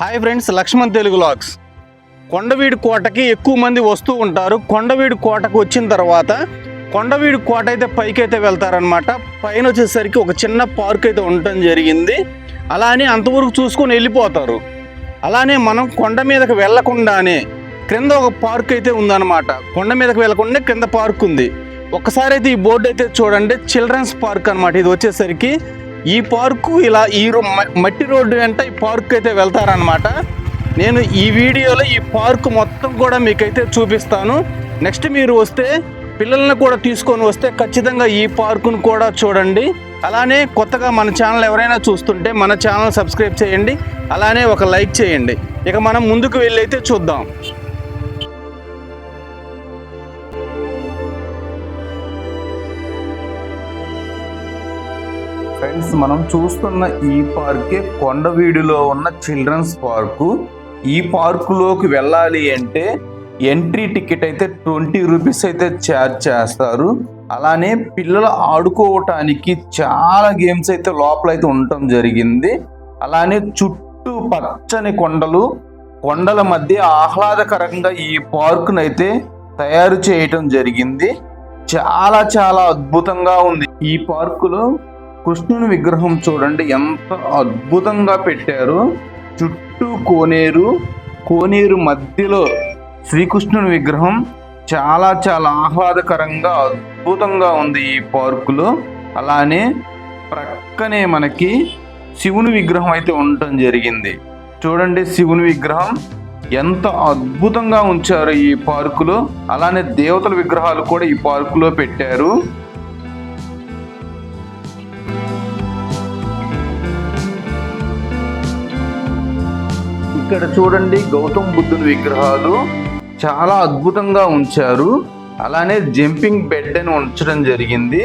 Hi friends Lakshman Telugu logs కొండవీడి కోటకి ఎక్కువ మంది వస్తూ ఉంటారు. కొండవీడి కోటకు వచ్చిన తర్వాత కొండవీడి కోట అయితే పైకి అయితే వెళ్తారనమాట పైన వచ్చేసరికి ఒక చిన్న పార్క్ అయితే ఉండటం జరిగింది. అలానే అంతవరకు చూసుకొని వెళ్ళిపోతారు. అలానే మనం కొండ మీదకి వెళ్ళకుండానే క్రింద ఒక పార్క్ అయితే ఉందన్నమాట. కొండ మీదకి వెళ్ళకుండా క్రింద పార్క్ ఉంది. ఒకసారి అయితే ఈ బోర్డు అయితే చూడండి. చిల్డ్రన్స్ పార్క్ అనమాట ఇది వచ్చేసరికి ఈ పార్కు ఇలా ఈ మ- మట్టి రోడ్డు వెంట ఈ పార్క్ అయితే వెళ్తారనమాట నేను ఈ వీడియోలో ఈ పార్క్ మొత్తం కూడా మీకైతే చూపిస్తాను. నెక్స్ట్ మీరు వస్తే పిల్లల్ని కూడా తీసుకొని వస్తే ఖచ్చితంగా ఈ పార్కును కూడా చూడండి. అలానే కొత్తగా మన ఛానల్ ఎవరైనా చూస్తుంటే మన ఛానల్ సబ్స్క్రైబ్ చేయండి. అలానే ఒక లైక్ చేయండి. ఇక మనం ముందుకు వెళ్ళి అయితే చూద్దాం. ఫ్రెండ్స్ మనం చూస్తున్న ఈ పార్కే కొండవీడులో ఉన్న చిల్డ్రన్స్ పార్కు. ఈ పార్కులోకి వెళ్ళాలి అంటే ఎంట్రీ టికెట్ అయితే ట్వంటీ రూపీస్ అయితే ఛార్జ్ చేస్తారు. అలానే పిల్లలు ఆడుకోవటానికి చాలా గేమ్స్ అయితే లోపల అయితే ఉండటం జరిగింది. అలానే చుట్టూ పచ్చని కొండలు కొండల మధ్య ఆహ్లాదకరంగా ఈ పార్కును అయితే తయారు చేయటం జరిగింది. చాలా చాలా అద్భుతంగా ఉంది. ఈ పార్కులో కృష్ణుని విగ్రహం చూడండి ఎంత అద్భుతంగా పెట్టారు. చుట్టూ కోనేరు కోనేరు మధ్యలో శ్రీకృష్ణుని విగ్రహం. చాలా చాలా ఆహ్లాదకరంగా అద్భుతంగా ఉంది ఈ పార్కులో. అలానే ప్రక్కనే మనకి శివుని విగ్రహం అయితే ఉండటం జరిగింది. చూడండి శివుని విగ్రహం ఎంత అద్భుతంగా ఉంచారు ఈ పార్కులో. అలానే దేవతల విగ్రహాలు కూడా ఈ పార్కులో పెట్టారు. ఇక్కడ చూడండి గౌతమ్ బుద్ధుని విగ్రహాలు. చాలా అద్భుతంగా ఉంచారు. అలానే జంపింగ్ బెడ్ అని ఉంచడం జరిగింది.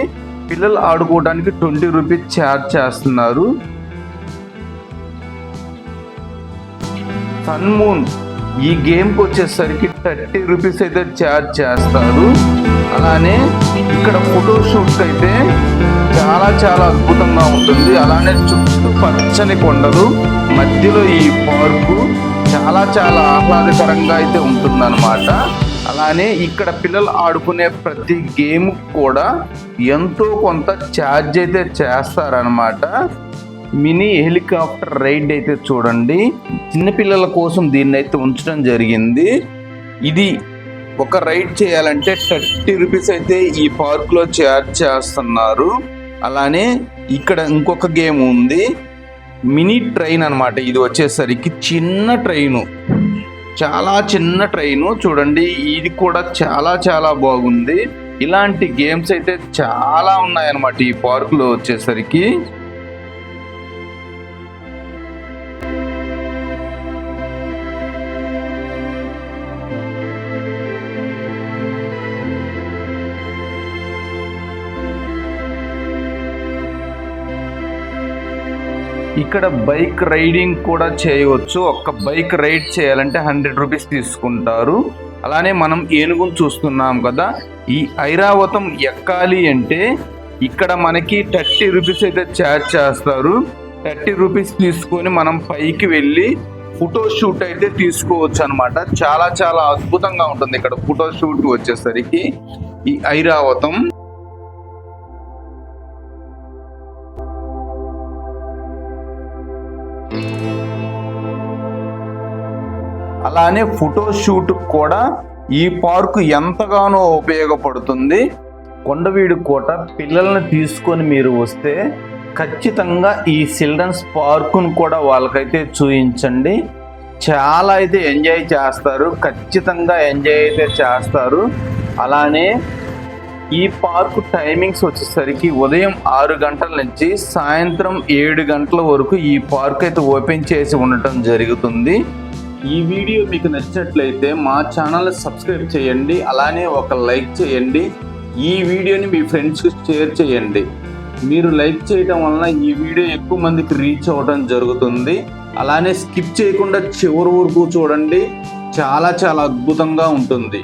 పిల్లలు ఆడుకోవడానికి ట్వంటీ రూపీస్ ఛార్జ్ చేస్తున్నారు. Sun moon. ఈ గేమ్కి వచ్చేసరికి థర్టీ రూపీస్ అయితే ఛార్జ్ చేస్తారు. అలానే ఇక్కడ ఫోటో షూట్ అయితే చాలా చాలా అద్భుతంగా ఉంటుంది. అలానే చుట్టూ పచ్చని కొండలు మధ్యలో ఈ పార్కు చాలా చాలా ఆహ్లాదకరంగా అయితే ఉంటుందన్నమాట. అలానే ఇక్కడ పిల్లలు ఆడుకునే ప్రతి గేమ్ కూడా ఎంతో కొంత ఛార్జ్ అయితే చేస్తారనమాట మినీ హెలికాప్టర్ రైడ్ అయితే చూడండి. చిన్నపిల్లల కోసం దీన్ని అయితే ఉంచడం జరిగింది. ఇది ఒక రైడ్ చేయాలంటే థర్టీ రూపీస్ అయితే ఈ పార్క్లో ఛార్జ్ చేస్తున్నారు. అలానే ఇక్కడ ఇంకొక గేమ్ ఉంది. మినీ ట్రైన్ అనమాట ఇది వచ్చేసరికి చిన్న ట్రైను. చాలా చిన్న ట్రైను. చూడండి ఇది కూడా చాలా చాలా బాగుంది. ఇలాంటి గేమ్స్ అయితే చాలా ఉన్నాయన్నమాట ఈ పార్కులో వచ్చేసరికి. ఇక్కడ బైక్ రైడింగ్ కూడా చేయవచ్చు. ఒక్క బైక్ రైడ్ చేయాలంటే హండ్రెడ్ రూపీస్ తీసుకుంటారు. అలానే మనం ఏనుగును చూస్తున్నాం కదా. ఈ ఐరావతం ఎక్కాలి అంటే ఇక్కడ మనకి థర్టీ రూపీస్ అయితే ఛార్జ్ చేస్తారు. థర్టీ రూపీస్ తీసుకొని మనం పైకి వెళ్ళి ఫోటో షూట్ అయితే తీసుకోవచ్చు అనమాట చాలా చాలా అద్భుతంగా ఉంటుంది ఇక్కడ ఫోటో షూట్ వచ్చేసరికి ఈ ఐరావతం. అలానే ఫోటో షూట్ కూడా ఈ పార్కు ఎంతగానో ఉపయోగపడుతుంది. కొండవీడు కోట పిల్లల్ని తీసుకొని మీరు వస్తే ఖచ్చితంగా ఈ చిల్డ్రన్స్ పార్కును కూడా వాళ్ళకైతే చూపించండి చాలా అయితే ఎంజాయ్ చేస్తారు. ఖచ్చితంగా ఎంజాయ్ అయితే చేస్తారు. అలానే ఈ పార్కు టైమింగ్స్ వచ్చేసరికి ఉదయం ఆరు గంటల నుంచి సాయంత్రం ఏడు గంటల వరకు ఈ పార్క్ అయితే ఓపెన్ చేసి ఉండటం జరుగుతుంది. ఈ వీడియో మీకు నచ్చినట్లయితే మా ఛానల్ సబ్స్క్రైబ్ చేయండి అలానే ఒక లైక్ చేయండి ఈ వీడియోని మీ ఫ్రెండ్స్కి షేర్ చేయండి. మీరు లైక్ చేయటం వలన ఈ వీడియో ఎక్కువ మందికి రీచ్ అవ్వడం జరుగుతుంది. అలానే స్కిప్ చేయకుండా చివరి వరకు చూడండి చాలా చాలా అద్భుతంగా ఉంటుంది.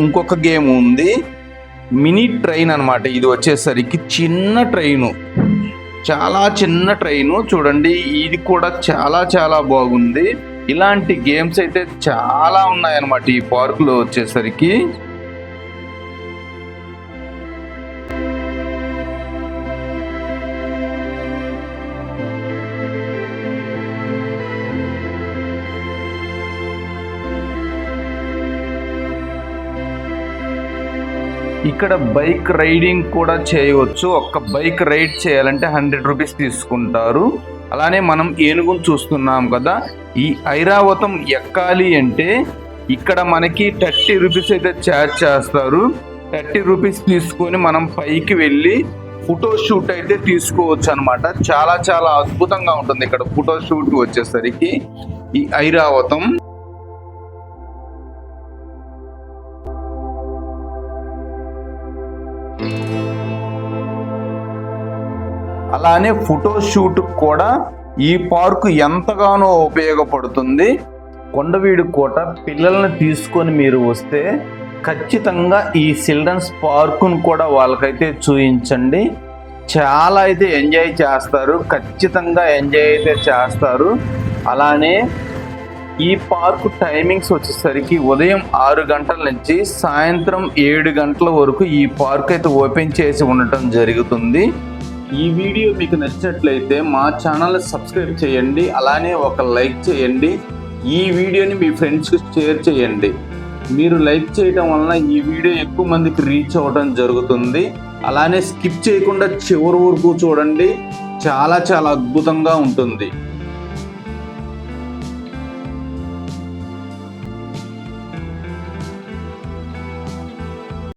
ఇంకొక గేమ్ ఉంది. మినీ ట్రైన్ అన్నమాట. ఇది వచ్చేసరికి చిన్న ట్రైను. చాలా చిన్న ట్రైను. చూడండి ఇది కూడా చాలా చాలా బాగుంది. ఇలాంటి గేమ్స్ అయితే చాలా ఉన్నాయన్నమాట ఈ పార్కులో వచ్చేసరికి. ఇక్కడ బైక్ రైడింగ్ కూడా చేయవచ్చు. ఒక్క బైక్ రైడ్ చేయాలంటే హండ్రెడ్ రూపీస్ తీసుకుంటారు. అలానే మనం ఏనుగును చూస్తున్నాం కదా. ఈ ఐరావతం ఎక్కాలి అంటే ఇక్కడ మనకి థర్టీ రూపీస్ అయితే ఛార్జ్ చేస్తారు. థర్టీ రూపీస్ తీసుకొని మనం పైకి వెళ్ళి ఫోటో షూట్ అయితే తీసుకోవచ్చు అనమాట చాలా చాలా అద్భుతంగా ఉంటుంది. ఇక్కడ ఫోటో షూట్ వచ్చేసరికి ఈ ఐరావతం. అలానే ఫోటోషూట్ కూడా ఈ పార్కు ఎంతగానో ఉపయోగపడుతుంది. కొండవీడు కోట పిల్లల్ని తీసుకొని మీరు వస్తే ఖచ్చితంగా ఈ చిల్డ్రన్స్ పార్కును కూడా వాళ్ళకైతే చూపించండి చాలా అయితే ఎంజాయ్ చేస్తారు. ఖచ్చితంగా ఎంజాయ్ అయితే చేస్తారు. అలానే ఈ పార్కు టైమింగ్స్ వచ్చేసరికి ఉదయం ఆరు గంటల నుంచి సాయంత్రం ఏడు గంటల వరకు ఈ పార్క్ అయితే ఓపెన్ చేసి ఉండటం జరుగుతుంది. ఈ వీడియో మీకు నచ్చినట్లయితే మా ఛానల్ సబ్స్క్రైబ్ చేయండి అలానే ఒక లైక్ చేయండి ఈ వీడియోని మీ ఫ్రెండ్స్కి షేర్ చేయండి. మీరు లైక్ చేయడం వలన ఈ వీడియో ఎక్కువ మందికి రీచ్ అవ్వడం జరుగుతుంది. అలానే స్కిప్ చేయకుండా చివరి వరకు చూడండి చాలా చాలా అద్భుతంగా ఉంటుంది.